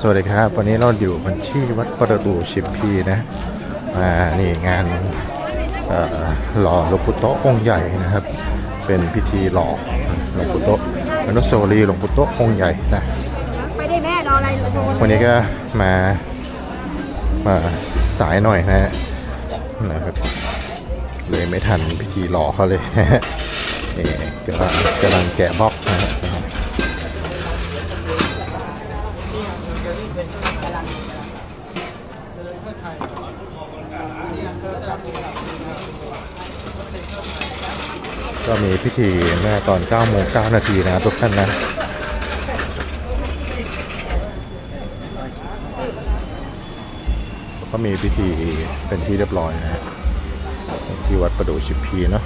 สวัสดีครับ วันนี้เราอยู่กันที่วัดประดูชิมพีนะมานี่งานหล่อหลวงปู่โตองค์ใหญ่นะครับ เป็นพิธีหล่อหลวงปู่โตะอนุสาวรีย์หลวงปู่โตองค์ใหญ่นะไปได้แม่รออะไรโดนวันนี้ก็มามาสายหน่อยนะฮะนะครับเลยไม่ทันพิธีหล่อเขาเลยนะฮะนี่กำลังกำลังแกะบล็อกนะฮะ ก็มีพิธีเมื่อตอน9โมง9นาทีนะครับทุกท่านนะก็มีพิธีเป็นที่เรียบร้อยนะฮะที่วัดประดูชิพีเนาะ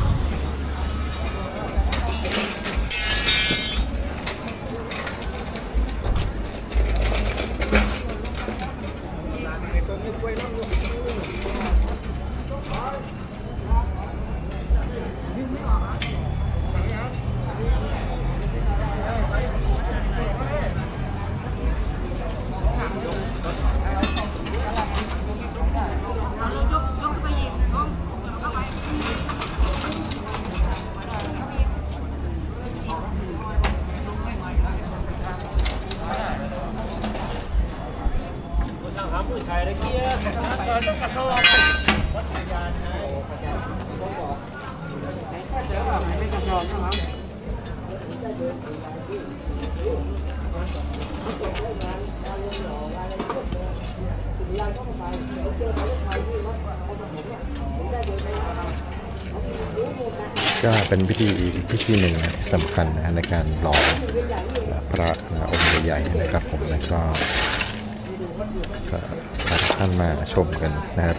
ก็เป็นพิธีอีกพิธีหนึ่งนะสำคัญนะในการหล่อพระนะองค์ใหญ่ๆนะครับผมแล้วก็ก็พาท่านมาชมกันนะครับ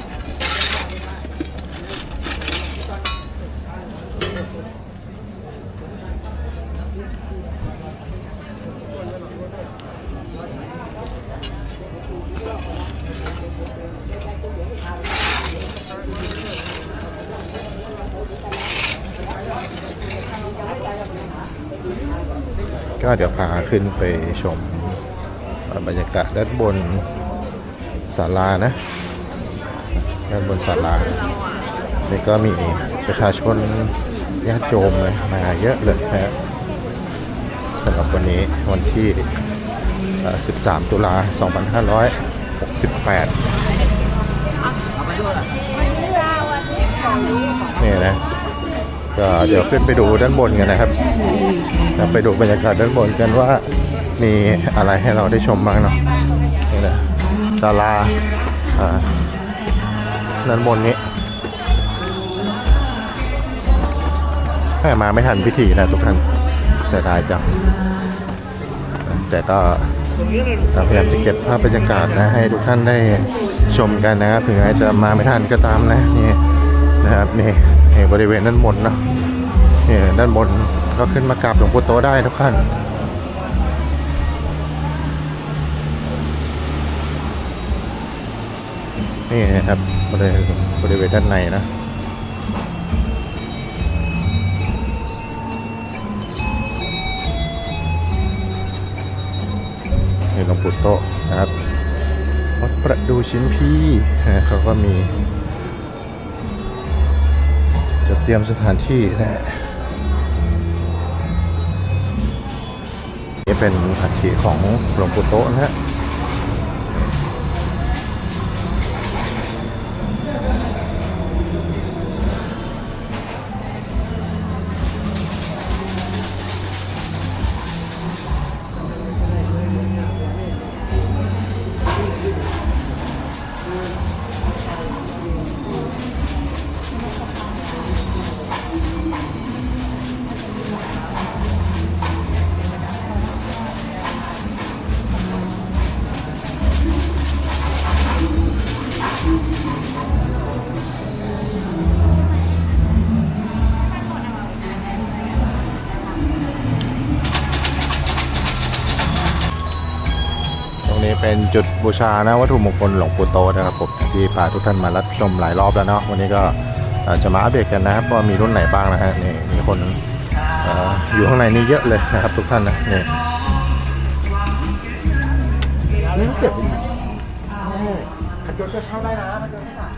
ก็ เดี๋ยวพาขึ้นไปชมบรรยากาศด้านบนศาลานะด้านบนศาลานี่ก็มีประชาชนญาติโยมเลยมาเยอะเลยนะฮะสำหรับวันนี้วันที่ 13 ตุลา 2568 นี่นะ ก็เดี๋ยวขึ้นไปดูด้านบนกันนะครับไปดูบรรยากาศด้านบนกันว่ามีอะไรให้เราได้ชมบ้างเนาะนี่นะศาลาอ่าด้านบนนี้แม่มาไม่ทันพิธีนะทุกท่านเสียดายจังแต่ก็พยายามจะเก็บภาพบรรยากาศนะให้ทุกท่านได้ชมกันนะครับถึงแม้จะมาไม่ทันก็ตามนะนี่นะครับนี่ นี่บริเวณด้านบนนะนี่ด้านบนก็ขึ้นมากราบหลวงปู่โตได้ทุกท่านนี่นะครับบริเวณบริเวณด้านในนะนี่หลวงปู่โตนะครับวัดประดูชิมพีนะเขาก็มี เตรียมสถานที่นะฮะนี่เป็นอัฐิของหลวงปู่โตนะฮะ จุดบูชานะวัตถุมงคลหลวงปู่โตนะครับผมที่พาทุกท่านมารับชมหลายรอบแล้วเนาะวันนี้ก็จะมาอัปเดตกันนะครับว่ามีรุ่นไหนบ้างนะฮะนี่มีคนอ่ออยู่ข้างในนี้เยอะเลยนะครับทุกท่านนะนี่นี่เก็บขันยนต์จะเช่าได้นะขันยนต์ไม่ต่าง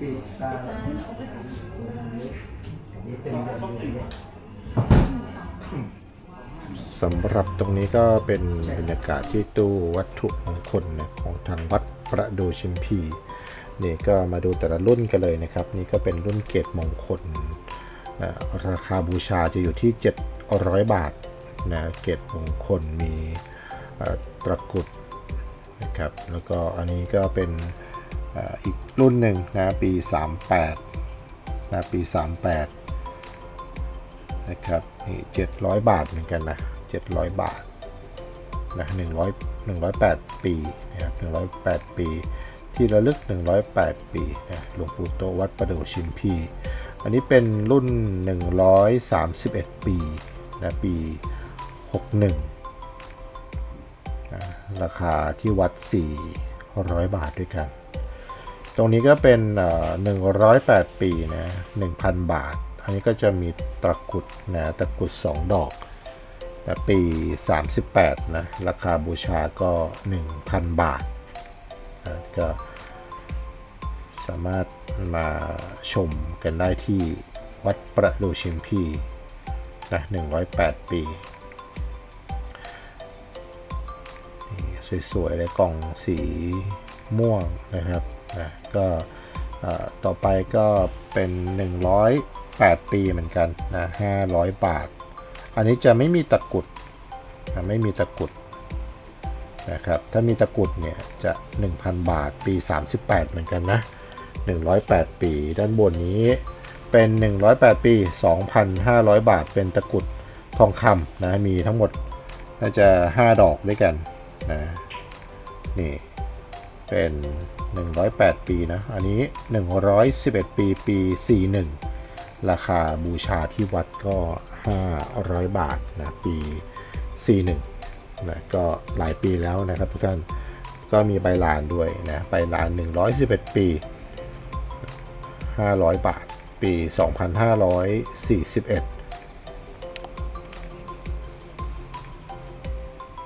ปิดตา สำหรับตรงนี้ก็เป็นบรรยากาศที่ตู้วัตถุมงคลนะของทางวัดประดูชิมพีนี่ก็มาดูแต่ละรุ่นกันเลยนะครับ นี่ก็เป็นรุ่นเกตมงคลราคาบูชาจะอยู่ที่ 700 บาทนะเกตมงคลมีตะกุดนะครับแล้วก็อันนี้ก็เป็นอ่ออีกรุ่นหนึ่งนะปี 38นะปี 38นะครับนี่700 บาทเหมือนกันนะ 700 บาทนะ100 108 ปีนะครับ108 ปี ที่ระลึก 108 ปีนะหลวงปู่โตวัดประดูชิมพีอันนี้เป็นรุ่น 131 ปีนะปี 61นะราคาที่วัด 400 บาทด้วยกัน ตรงนี้ก็เป็นเอ่อ108 ปีนะ 1,000 บาท อันนี้ก็จะมีตะกุดนะตะกุด 2 ดอก ปี 38 นะ ราคาบูชาก็ 1,000 บาทนะก็สามารถมาชมกันได้ที่วัดประดูชิมพีนะ108 ปีนี่สวยๆเลยกล่องสีม่วงนะครับนะก็ต่อไปก็เป็น 108 ปีเหมือนกันนะ500 บาท อันนี้จะไม่มีตะกุดไม่มีตะกุดนะครับถ้ามีตะกุดเนี่ยจะ 1,000 บาทปี 38 เหมือนกันนะ 108 ปี ด้านบนนี้เป็น 108 ปี 2,500 บาท เป็นตะกุดทองคำนะมีทั้งหมดน่าจะ 5 ดอกด้วยกันนะนี่เป็น 108 ปีนะ อันนี้ 111 ปี ปี 41 ราคาบูชาที่วัดก็ 500 บาทนะปี 41นะก็หลายปีแล้วนะครับทุกท่านก็มีใบลานด้วยนะใบลาน 111 ปี 500 บาท ปี 2541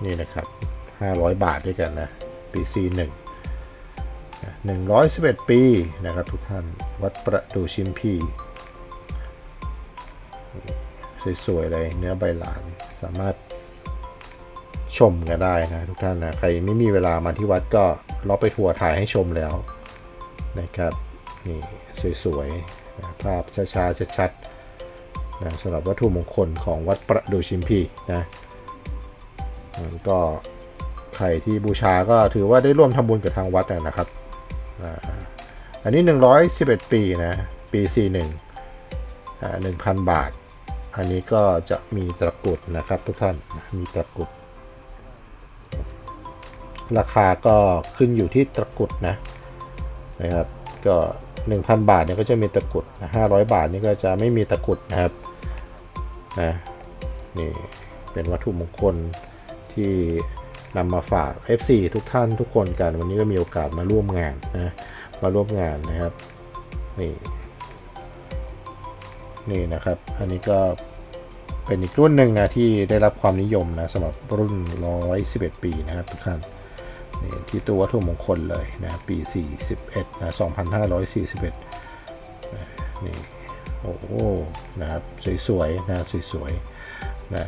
นี่นะครับ 500 บาทด้วยกันนะ ปี41นะ111 ปีนะครับทุกท่าน วัดประดูชิมพี สวยๆเลยเนื้อใบลานสามารถชมกันได้นะทุกท่านนะใครไม่มีเวลามาที่วัดก็เราไปทัวร์ถ่ายให้ชมแล้วนะครับนี่สวยๆนะภาพช้าๆชัดๆนะสำหรับวัตถุมงคลของวัดประดูชิมพีนะมันก็ใครที่บูชาก็ถือว่าได้ร่วมทำบุญกับทางวัดนะครับอ่าอันนี้ 111 ปีนะปี 41อ่า1,000 บาท อันนี้ก็จะมีตะกรุดนะครับทุกท่านมีตะกรุด ราคาก็ขึ้นอยู่ที่ตะกรุดนะนะครับก็1,000 บาทเนี่ยก็จะมีตะกรุดนะ500 บาทนี่ก็จะไม่มีตะกรุดนะครับนะนี่เป็นวัตถุมงคลที่นำมาฝาก FC ทุกท่านทุกคนกันวันนี้ก็มีโอกาสมาร่วมงานนะมาร่วมงานนะครับนี่ นี่นะครับ อันนี้ก็เป็นอีกรุ่นหนึ่งนะที่ได้รับความนิยมนะสำหรับรุ่น 111 ปีนะครับทุกท่านนี่ที่ตัววัตถุมงคลเลยนะปี 41นะ2541นะนี่โอ้โหนะครับสวยๆนะสวยๆนะ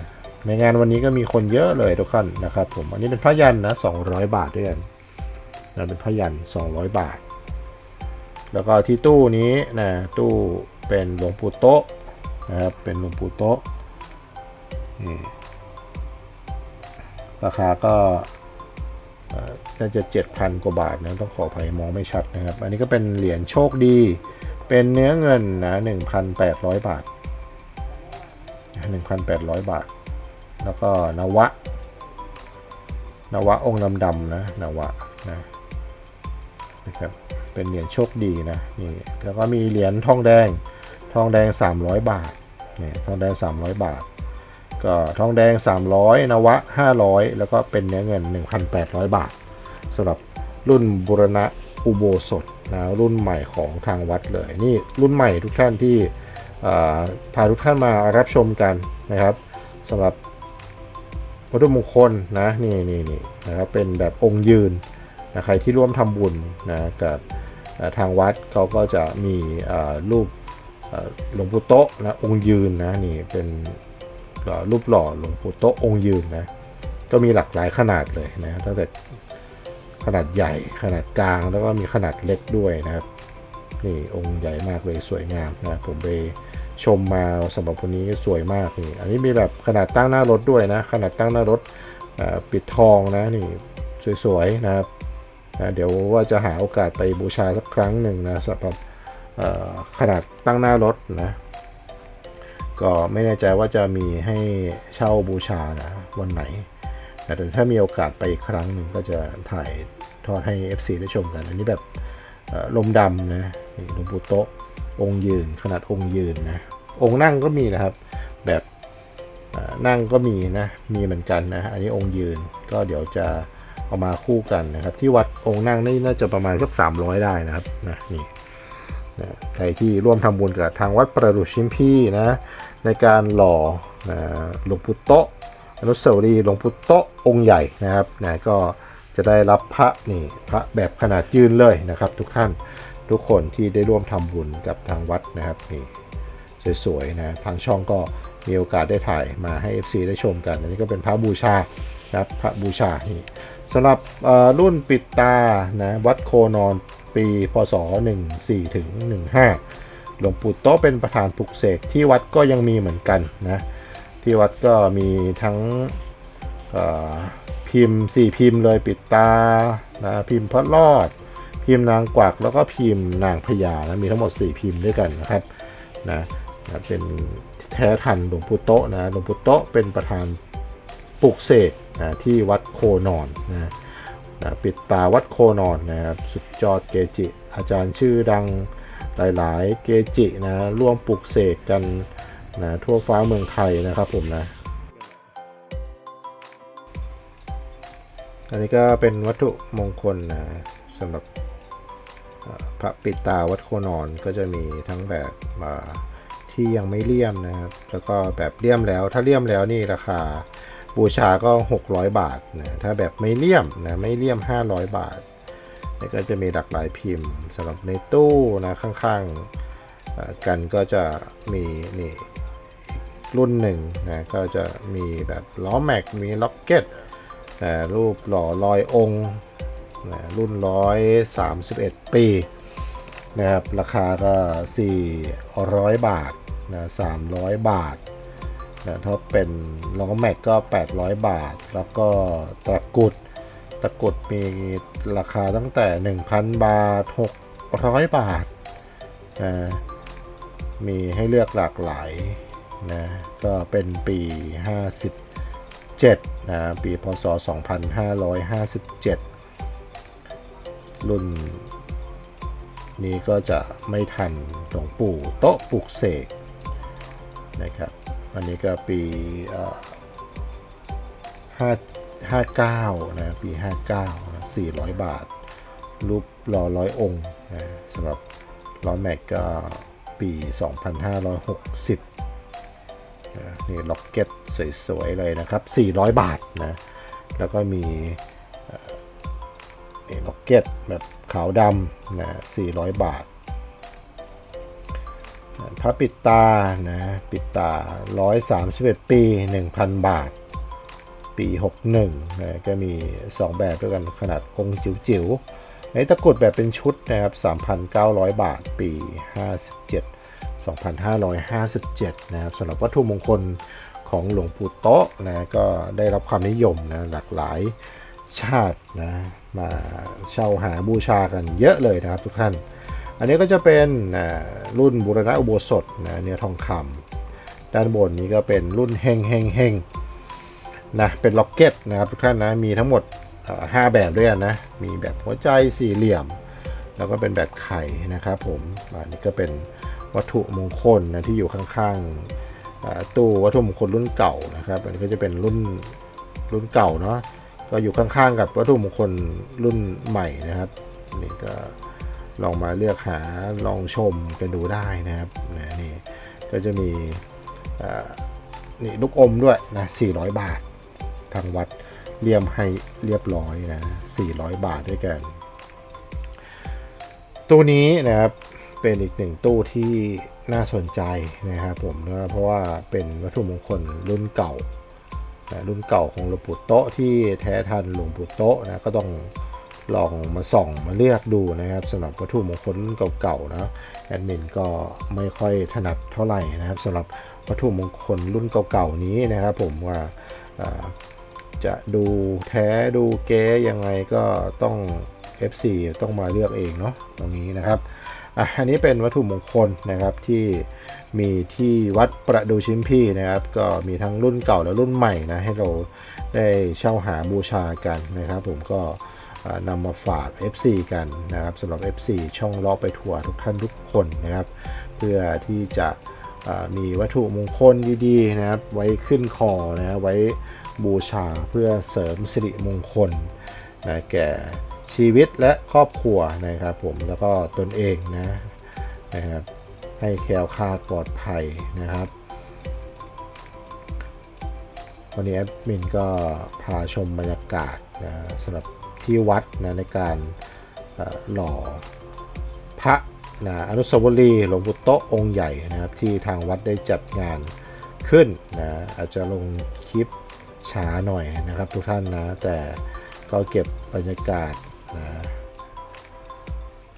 ในงานวันนี้ก็มีคนเยอะเลยทุกท่านนะครับผมอันนี้เป็นพระยันนะ 200 บาทด้วยกันนะเป็นพระยัน 200 บาท แล้วก็ที่ตู้นี้นะตู้ เป็นหลวงปู่โต๊ะนะครับเป็นหลวงปู่โต๊ะนี่ราคาก็อ่อน่าจะ 7,000 กว่าบาทนะต้องขออภัยมองไม่ชัดนะครับ อันนี้ก็เป็นเหรียญโชคดี เป็นเนื้อเงินนะ1,800 บาท 1,800 บาท แล้วก็นวะ นวะองค์ดำๆนะนวะนะนะครับเป็นเหรียญโชคดีนะนี่แล้วก็มีเหรียญทองแดง ทองแดง 300 บาทเนี่ยทองแดง 300 บาท ก็ทองแดง 300 นวะ 500 แล้วก็เป็นเนื้อเงิน 1,800 บาทสำหรับรุ่นบุรณะอุโบสถนะรุ่นใหม่ของทางวัดเลย นี่รุ่นใหม่ทุกท่านที่เอ่อพาทุกท่านมารับชมกันนะครับสำหรับวัตถุมงคลนะนี่นี่นี่นะครับเป็นแบบองค์ยืนนะใครที่ร่วมทำบุญนะกับทางวัดเขาก็จะมีรูป หลวงปู่โตะนะองค์ยืนนะนี่เป็นเอ่อรูปหล่อหลวงปู่โตะองค์ยืนนะก็มีหลากหลายขนาดเลยนะตั้งแต่ขนาดใหญ่ขนาดกลางแล้วก็มีขนาดเล็กด้วยนะครับนี่องค์ใหญ่มากเลยสวยงามนะผมไปชมมาสำหรับคนนี้สวยมากนี่อันนี้มีแบบขนาดตั้งหน้ารถด้วยนะ ขนาดตั้งหน้ารถปิดทองนะนี่สวยๆนะครับนะเดี๋ยวว่าจะหาโอกาสไปบูชาสักครั้งหนึ่งนะสำหรับ ขนาดตั้งหน้ารถนะ ก็ไม่แน่ใจว่าจะมีให้เช่าบูชานะวันไหน แต่ถ้ามีโอกาสไปอีกครั้งหนึ่งก็จะถ่ายทอดให้ FC ได้ชมกัน อันนี้แบบลมดำนะนี่หลวงปู่โต๊ะองค์ยืน ขนาดองค์ยืนนะ องค์นั่งก็มีนะครับ แบบนั่งก็มีนะ มีเหมือนกันนะ อันนี้องค์ยืน ก็เดี๋ยวจะเอามาคู่กันนะครับ ที่วัดองค์นั่งนี่น่าจะประมาณสัก 300 ได้นะครับนะนี่ นะใครที่ร่วมทำบุญกับทางวัดประดุชิมพีนะในการหล่อนะหลวงปู่โตอนุสาวรีย์หลวงปู่โตองค์ใหญ่นะครับนะก็จะได้รับพระนี่พระแบบขนาดยืนเลยนะครับ ทุกท่านทุกคนที่ได้ร่วมทำบุญกับทางวัดนะครับนี่สวยๆนะทางช่องก็มีโอกาสได้ถ่ายมาให้ FC ได้ชมกันอันนี้ก็เป็นพระบูชานะครับพระบูชานี่สำหรับรุ่นปิดตานะวัดโคนอน ปี พศ 14ถึง15 หลวงปู่โตเป็นประธานปลุกเสกที่วัดก็ยังมีเหมือนกันนะ ที่วัดก็มีทั้งพิมพ์ 4 พิมพ์เลยปิดตานะพิมพ์พระรอด พิมพ์นางกวักแล้วก็พิมพ์นางพญานะมีทั้งหมด 4 พิมพ์ด้วยกันนะครับนะนะเป็นแท้ทันหลวงปู่โตนะหลวงปู่โตเป็นประธานปลุกเสกนะที่วัดโคนอนนะ นะปิดตาวัดโคนอนนะครับสุดยอดเกจิ อาจารย์ชื่อดังหลายๆ เกจินะร่วมปลุกเสกกันนะทั่วฟ้าเมืองไทยนะครับผมนะ อันนี้ก็เป็นวัตถุมงคลนะสำหรับพระปิดตาวัดโคนอนก็จะมีทั้งแบบที่ยังไม่เลี่ยมนะครับ แล้วก็แบบเลี่ยมแล้วถ้าเลี่ยมแล้วนี่ราคา บูชาก็ 600 บาทนะถ้าแบบไม่เลี่ยมนะไม่เลี่ยม 500 บาทนี่ก็จะมีหลากหลายพิมพ์สำหรับในตู้นะข้างๆกันก็จะมีนี่รุ่นหนึ่งนะก็จะมีแบบล้อแม็กมีล็อกเก็ตนะรูปหล่อลอยองค์นะรุ่น 131 ปีนะครับราคาก็ 400 บาทนะ300 บาท นะถ้าเป็นล้อแม็กก็ 800 บาท แล้วก็ตะกรุดตะกรุดมีราคาตั้งแต่ 1,000 บาท 600 บาทนะมีให้เลือกหลากหลายนะก็เป็นปี 57นะปีพศ 2557 รุ่นนี้ก็จะไม่ทันหลวงปู่โต๊ะปลุกเสกนะครับ อันนี้ก็ปีห้าห้าเก้านะปีห้าเก้าสี่ร้อยบาท รูปหล่อร้อยองค์นะสำหรับล้อแม็กก็ปี 2560นะนี่ล็อกเก็ตสวยๆเลยนะครับ 400 บาทนะ แล้วก็มีนี่ล็อกเก็ตแบบขาวดำนะ400 บาท พระปิดตานะปิดตา 131 ปี 1,000 บาท ปี 61นะก็มี 2 แบบด้วยกันขนาดองจิ๋วๆในตะกรุดแบบเป็นชุดนะครับ 3,900 บาท ปี 57 2,557 นะครับสำหรับวัตถุมงคลของหลวงปู่โตะนะก็ได้รับความนิยมนะหลากหลายชาตินะมาเช่าหาบูชากันเยอะเลยนะครับทุกท่าน อันนี้ก็จะเป็นรุ่นบุรณะอุโบสถนะเนื้อทองคำด้านบนนี้ก็เป็นรุ่นเฮงเฮงเฮงนะเป็นล็อกเก็ตนะครับทุกท่านนะมีทั้งหมดเอ่อห้าแบบด้วยกันนะ มีแบบหัวใจสี่เหลี่ยม แล้วก็เป็นแบบไข่นะครับผมอันนี้ก็เป็นวัตถุมงคลนะที่อยู่ข้างๆตู้วัตถุมงคลรุ่นเก่านะครับอันนี้ก็จะเป็นรุ่นรุ่นเก่าเนาะก็อยู่ข้างๆกับวัตถุมงคลรุ่นใหม่นะครับนี่ก็ ลองมาเลือกหาลองชมกันดูได้นะครับนะนี่ก็จะมีนี่ลูกอมด้วยนะ400 บาท ทางวัดเลี่ยมให้เรียบร้อยนะ400 บาทด้วยกัน ตู้นี้นะครับเป็นอีกหนึ่งตู้ที่น่าสนใจนะครับผมนะเพราะว่าเป็นวัตถุมงคลรุ่นเก่านะรุ่นเก่าของหลวงปู่โตะที่แท้ทันหลวงปู่โตะนะก็ต้อง ลองมาส่องมาเลือกดูนะครับสำหรับวัตถุมงคลเก่าๆนะแอดมินก็ไม่ค่อยถนัดเท่าไหร่นะครับสำหรับวัตถุมงคลรุ่นเก่าๆนี้นะครับ ผมว่าจะดูแท้ดูเก๊ยังไงก็ต้อง FC ต้องมาเลือกเองเนาะตรงนี้นะครับอะอันนี้เป็นวัตถุมงคลนะครับที่มีที่วัดประดูชิมพีนะครับ ก็มีทั้งรุ่นเก่าและรุ่นใหม่นะให้เราได้เช่าหาบูชากันนะครับ ผมก็ นำมาฝาก FC กันนะครับสำหรับ FC ช่องล้อไปทัวร์ทุกท่านทุกคนนะครับ เพื่อที่จะมีวัตถุมงคลดีๆนะครับ ไว้ขึ้นคอนะไว้บูชาเพื่อเสริมสิริมงคลนะแก่ชีวิตและครอบครัวนะครับผมแล้วก็ตนเองนะนะครับให้แคล้วคลาดปลอดภัยนะครับวันนี้แอดมินก็พาชมบรรยากาศนะสำหรับ ที่วัดนะในการหล่อพระนะอนุสาวรีย์หลวงปู่โตองค์ใหญ่นะครับที่ทางวัดได้จัดงานขึ้นนะอาจจะลงคลิปช้าหน่อยนะครับทุกท่านนะ แต่ก็เก็บบรรยากาศนะ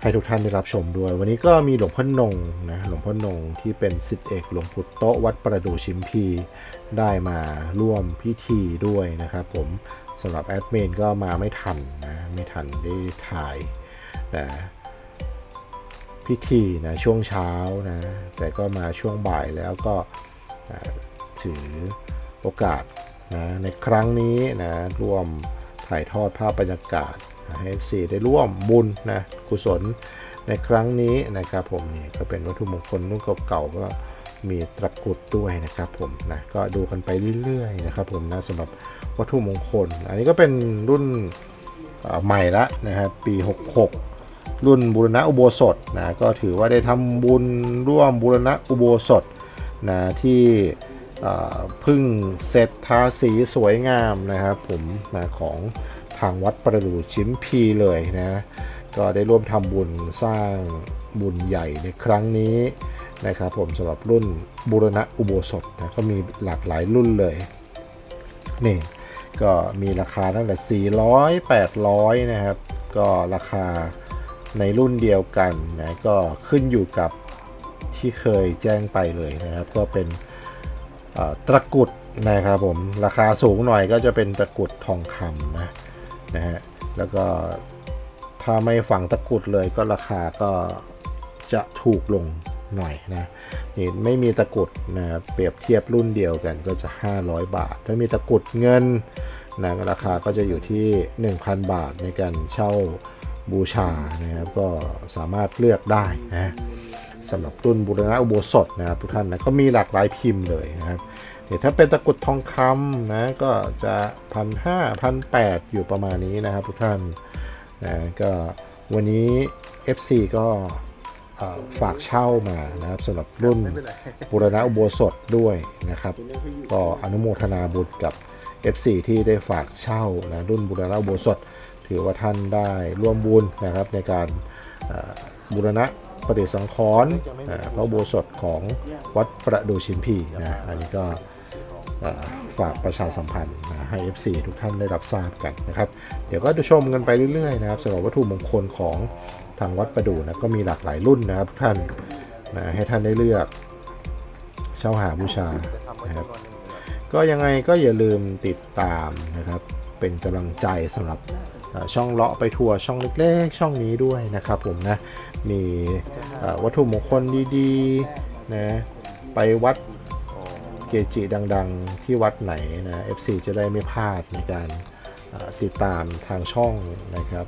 ให้ทุกท่านได้รับชมด้วย วันนี้ก็มีหลวงพ่อนงนะหลวงพ่อนงที่เป็นสิทธิเอกหลวงปู่โตวัดประดู่ชิมพีได้มาร่วมพิธีด้วยนะครับผม สำหรับแอดมินก็มาไม่ทันนะไม่ทันได้ถ่ายนะพิธีนะช่วงเช้านะแต่ก็มาช่วงบ่ายแล้วก็ถือโอกาสนะในครั้งนี้นะร่วมถ่ายทอดภาพบรรยากาศนะให้ FC ได้ร่วมบุญนะกุศลในครั้งนี้นะครับผมนี่ก็เป็นวัตถุมงคลรุ่นเก่าๆก็ มีตะกรุดด้วยนะครับผมนะก็ดูกันไปเรื่อยๆนะครับผมนะสำหรับวัตถุมงคล อันนี้ก็เป็นรุ่นใหม่ละนะครับปี 66 รุ่นบูรณะอุโบสถนะก็ถือว่าได้ทำบุญร่วมบูรณะอุโบสถนะที่พึ่งเสร็จทาสีสวยงามนะครับผมนะของทางวัดประดู่ชิมพีเลยนะก็ได้ร่วมทำบุญสร้างบุญใหญ่ในครั้งนี้ นะครับผมสำหรับรุ่นบูรณะอุโบสถนะก็มีหลากหลายรุ่นเลย นี่ก็มีราคาตั้งแต่ 400 800 นะครับ ก็ราคาในรุ่นเดียวกันนะก็ขึ้นอยู่กับที่เคยแจ้งไปเลยนะครับ ก็เป็นตะกุดนะครับผมราคาสูงหน่อยก็จะเป็นตะกุดทองคำนะนะฮะแล้วก็ถ้าไม่ฝังตะกุดเลยก็ราคาก็จะถูกลง หน่อยนะนี่ไม่มีตะกุดนะเปรียบเทียบรุ่นเดียวกันก็จะ 500 บาท ถ้ามีตะกุดเงินนะราคาก็จะอยู่ที่ 1,000 บาทในการเช่าบูชานะครับ ก็สามารถเลือกได้นะสำหรับรุ่นบุรณะอุโบสถนะครับทุกท่านนะก็มีหลากหลายพิมพ์เลยนะครับเนี่ยวถ้าเป็นตะกุดทองคำนะก็จะพันห้าพันแปดอยู่ประมาณนี้นะครับทุกท่านนะก็วันนี้ FC ก็ ฝากเช่ามานะครับสำหรับรุ่นบุรณะอุโบสถด้วยนะครับ ก็อนุโมทนาบุญกับ FC ที่ได้ฝากเช่านะรุ่นบุรณะอุโบสถ ถือว่าท่านได้ร่วมบุญนะครับในการเอ่อบูรณะปฏิสังขรณ์เอ่อพระอุโบสถของวัดประดูชิมพีนะอันนี้ก็เอ่อฝากประชาสัมพันธ์นะให้ FC ทุกท่านได้รับทราบกันนะครับ เดี๋ยวก็จะชมกันไปเรื่อยๆนะครับสำหรับวัตถุมงคลของ ทางวัดประดูนะก็มีหลากหลายรุ่นนะครับท่านนะให้ท่านได้เลือก เช่าหาบูชานะครับก็ยังไงก็อย่าลืมติดตามนะครับ เป็นกำลังใจสำหรับช่องเลาะไปทัวร์ช่องเล็กๆ ช่องนี้ด้วยนะครับผมนะ มีวัตถุมงคลดีๆนะไปวัดเกจิดังๆ ที่วัดไหนนะ FC จะได้ไม่พลาดในการติดตามทางช่องนะครับ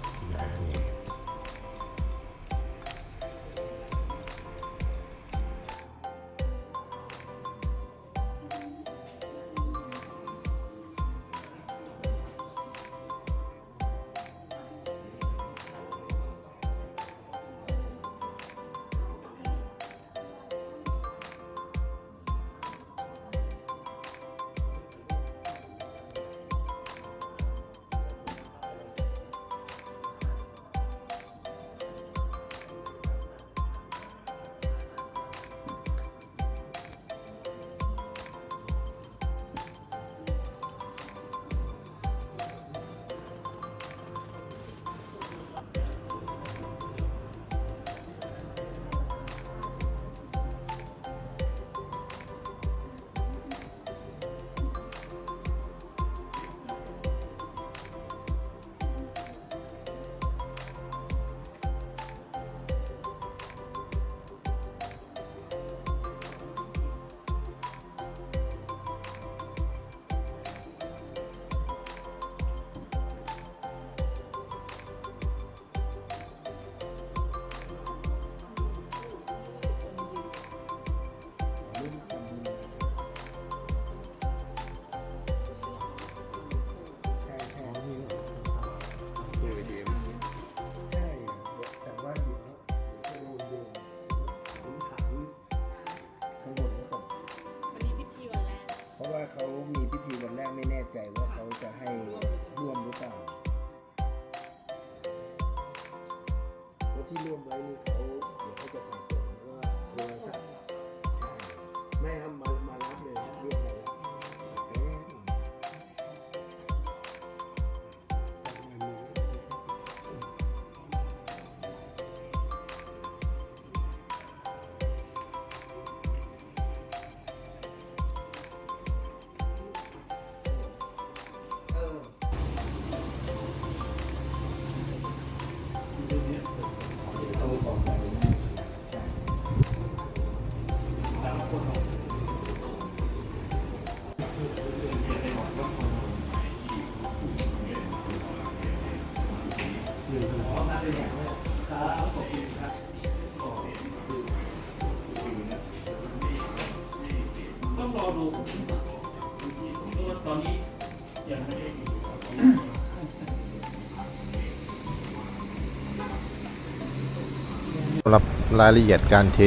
รายละเอียดการเท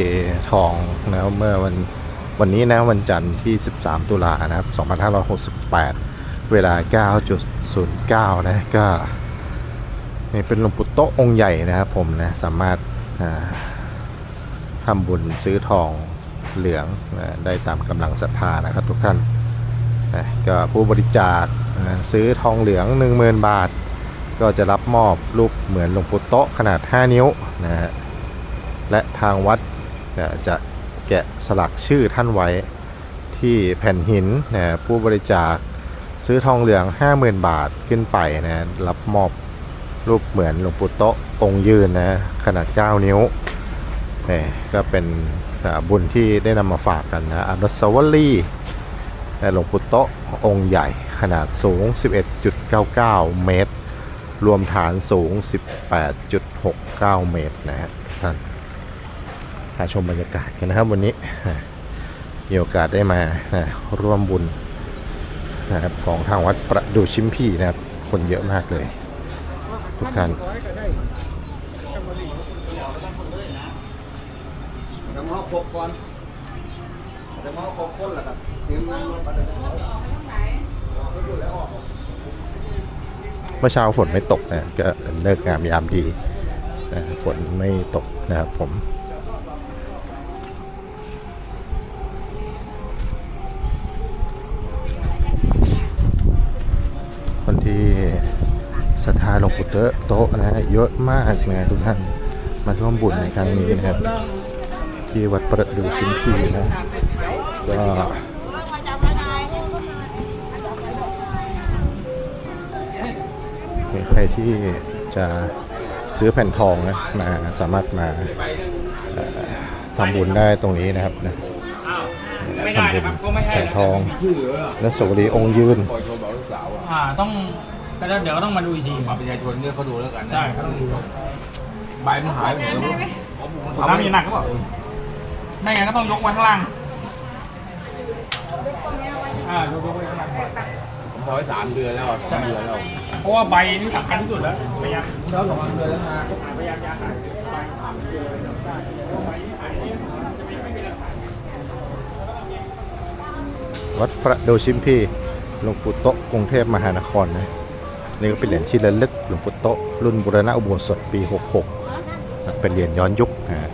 ทองนะเมื่อวันวันนี้นะวันจันทร์ที่ 13 ตุลานะครับ 2568 เวลา 9.09 นะก็นี่เป็นหลวงปู่โตองค์ใหญ่นะครับผมนะสามารถทำบุญซื้อทองเหลืองนะได้ตามกำลังศรัทธานะครับทุกท่านนะก็ผู้บริจาคนะซื้อทองเหลือง 10,000 บาท ก็จะรับมอบรูปเหมือนหลวงปู่โตขนาด 5 นิ้วนะฮะ และทางวัดจะแกะสลักชื่อท่านไว้ที่แผ่นหินนะผู้บริจาคซื้อทองเหลือง 50,000 บาทขึ้นไปนะรับมอบรูปเหมือนหลวงปู่โตะองค์ยืนนะขนาด 9 นิ้วนี่ก็เป็นบุญที่ได้นำมาฝากกันนะอนุสาวรีย์หลวงปู่โตะองค์ใหญ่ขนาดสูง 11.99 เมตร รวมฐานสูง 18.69 เมตรนะฮะ ท่านหาชมบรรยากาศกันนะครับ วันนี้อะมีโอกาสได้มานะร่วมบุญนะครับของทางวัดประดูชิมพีนะครับ คนเยอะมากเลย ทุกท่านจะมาครบก่อนจะมาครบคนแล้วครับเตรียมเงินมาเดี๋ยวจะเอาเมื่อเช้าฝนไม่ตกนะก็เลิกงามยามดีนะฝนไม่ตกนะครับผม ศรัทธาหลวงปู่เตอะโต๊ะนะฮะเยอะมากนะทุกท่านมาร่วมบุญในครั้งนี้นะครับ ที่วัดประดูชิมพีนะก็มีใครที่จะซื้อแผ่นทองนะมาสามารถมาเอ่อทำบุญได้ตรงนี้นะครับนะไม่ได้ทำบุญนะครับก็ไม่ให้แผ่นนะทองชื่อเหรอและสวรีองค์ยืนปล่อยโทรบอกลูกสาวอะอ่าต้อง ก็เดี๋ยวก็ต้องมาดูอีกทีบัตรประชาชนเนี่ยเขาดูแล้วกันนะใช่ครับใบมันหายไปไหนแล้วน้ำมีหนักก็บอกไม่งั้นก็ต้องยกไว้ข้างล่างอ่ายกยกไว้ข้างล่างผมพอไว้สามเดือนแล้วอะสามเดือนแล้วเพราะว่าใบนี่สำคัญที่สุดแล้วพยายามแล้วสองเดือนแล้วนะพยายามยาหายใบหายใบหายเนี่ยวัดประดูชิมพีหลวงปู่โตะกรุงเทพมหานครนะ นี่ก็เป็นเหรียญที่ระลึกหลวงปู่โตรุ่นบุรณะอุโบสถปี 66 เป็นเหรียญย้อนยุคนะ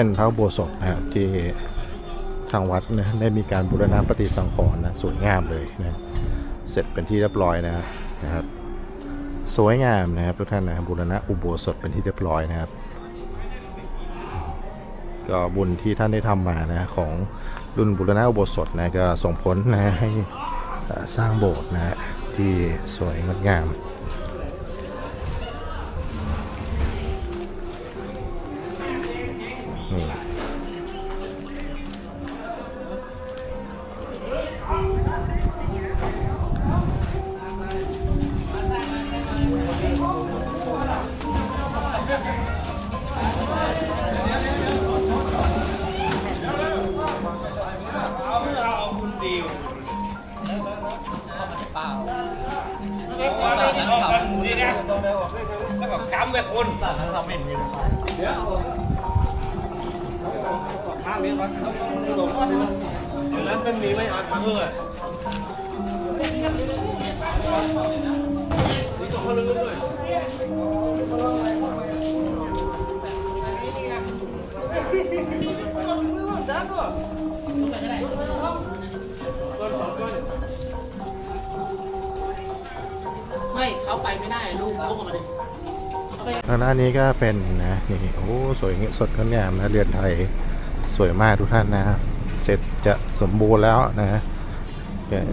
เป็นพระโบสถนะครับที่ทางวัดนะได้มีการบูรณะปฏิสังขรณ์นะสวยงามเลยนะเสร็จเป็นที่เรียบร้อยนะนะครับ สวยงามนะครับทุกท่านนะบูรณะอุโบสถเป็นที่เรียบร้อยนะครับ ก็บุญที่ท่านได้ทำมานะของรุ่นบุรณะอุโบสถนะก็ส่งผลนะให้สร้างโบสถ์นะที่สวยงดงาม ไออกทางด้านนี้ก็เป็นนะนี่โอ้สวยงี้สดงดงามนะเรือนไทยสวยมากทุกท่านนะเสร็จจะสมบูรณ์แล้วนะ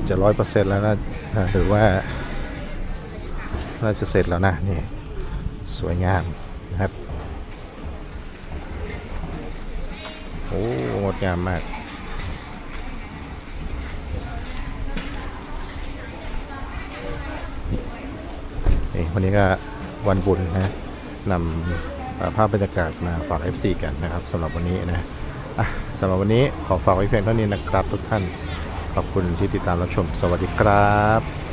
จะร้อยเปอร์เซ็นต์แล้วนะถือว่าน่าจะเสร็จแล้วนะนี่สวยงาม อ้งดงามมาก นี่วันนี้ก็วันบุญนะนำภาพบรรยากาศมาฝาก FC กันนะครับสำหรับวันนี้นะอะสำหรับวันนี้ขอฝากไว้เพียงเท่านี้นะครับทุกท่าน ขอบคุณที่ติดตามรับชม สวัสดีครับ